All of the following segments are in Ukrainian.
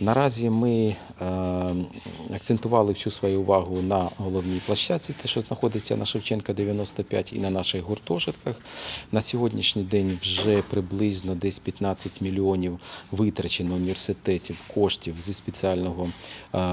Наразі ми акцентували всю свою увагу на головній площадці, те, що знаходиться на Шевченка 95 і на наших гуртожитках. На сьогоднішній день вже приблизно десь 15 мільйонів витрачено університетів коштів зі спеціального е,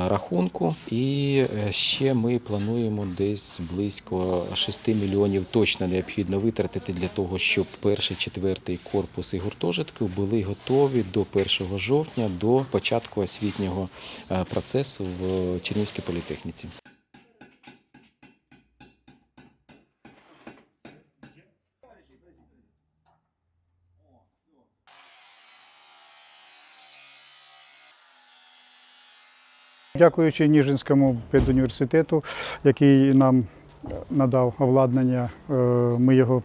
рахунку. І е, ще ми плануємо десь близько 6 мільйонів точно необхідно витратити для того, щоб перший, четвертий корпус і гуртожитки були готові до 1 жовтня, до початку освітнього е, процесу в Чернівській політехніці. Дякуючи Ніжинському педуніверситету, який нам надав обладнання, е, ми його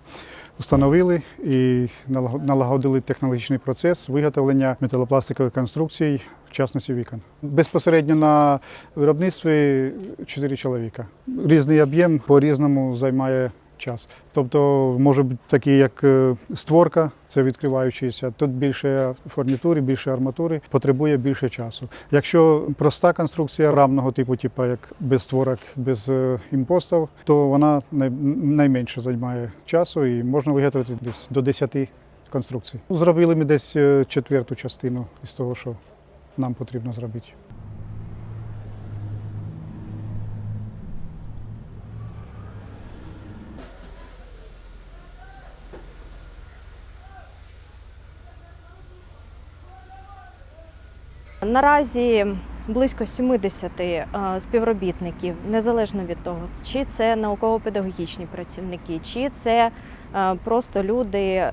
встановили і налаго- налагодили технологічний процес виготовлення металопластикових конструкцій, в частності вікон. Безпосередньо на виробництві 4 чоловіка. Різний об'єм по-різному займає час. Тобто може бути такі, як е, створка, це відкриваючийся. Тут більше фурнітури, більше арматури, потребує більше часу. Якщо проста конструкція рамного типу, типу як без створок, без е, імпостів, то вона найменше займає часу і можна виготовити десь до 10 конструкцій. Зробили ми десь е, четверту частину із того, що нам потрібно зробити. Наразі близько 70 е, співробітників, незалежно від того, чи це науково-педагогічні працівники, чи це е, просто люди, е,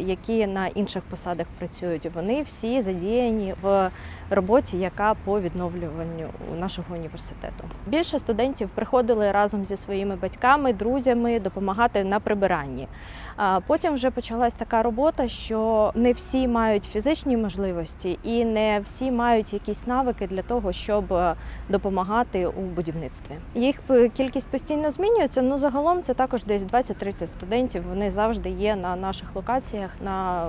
які на інших посадах працюють. Вони всі задіяні в роботі, яка по відновлюванню нашого університету. Більше студентів приходили разом зі своїми батьками, друзями допомагати на прибиранні. Потім вже почалась така робота, що не всі мають фізичні можливості і не всі мають якісь навики для того, щоб е, допомагати у будівництві. Їх кількість постійно змінюється. Ну загалом це також десь 20-30 студентів. Вони завжди є на наших локаціях на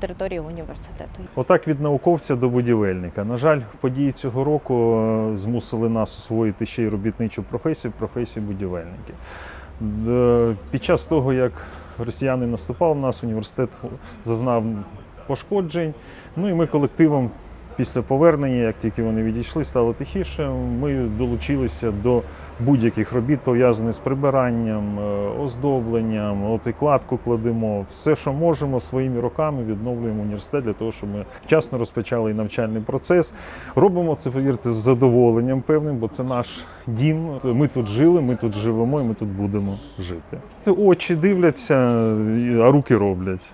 території університету. Отак від науковця до будівельника. На жаль, події цього року е, змусили нас освоїти ще й робітничу професію, професію будівельники. Під час того, як росіяни наступали на нас, університет зазнав пошкоджень. Ну і ми колективом після повернення, як тільки вони відійшли, стало тихіше. Ми долучилися до будь-яких робіт, пов'язаних з прибиранням, е, оздобленням, от і кладку кладемо. Все, що можемо, своїми руками відновлюємо університет для того, щоб ми вчасно розпочали і навчальний процес. Робимо це, повірте, з задоволенням певним, бо це наш дім. Ми тут жили, ми тут живемо і ми тут будемо жити. Очі дивляться, а руки роблять.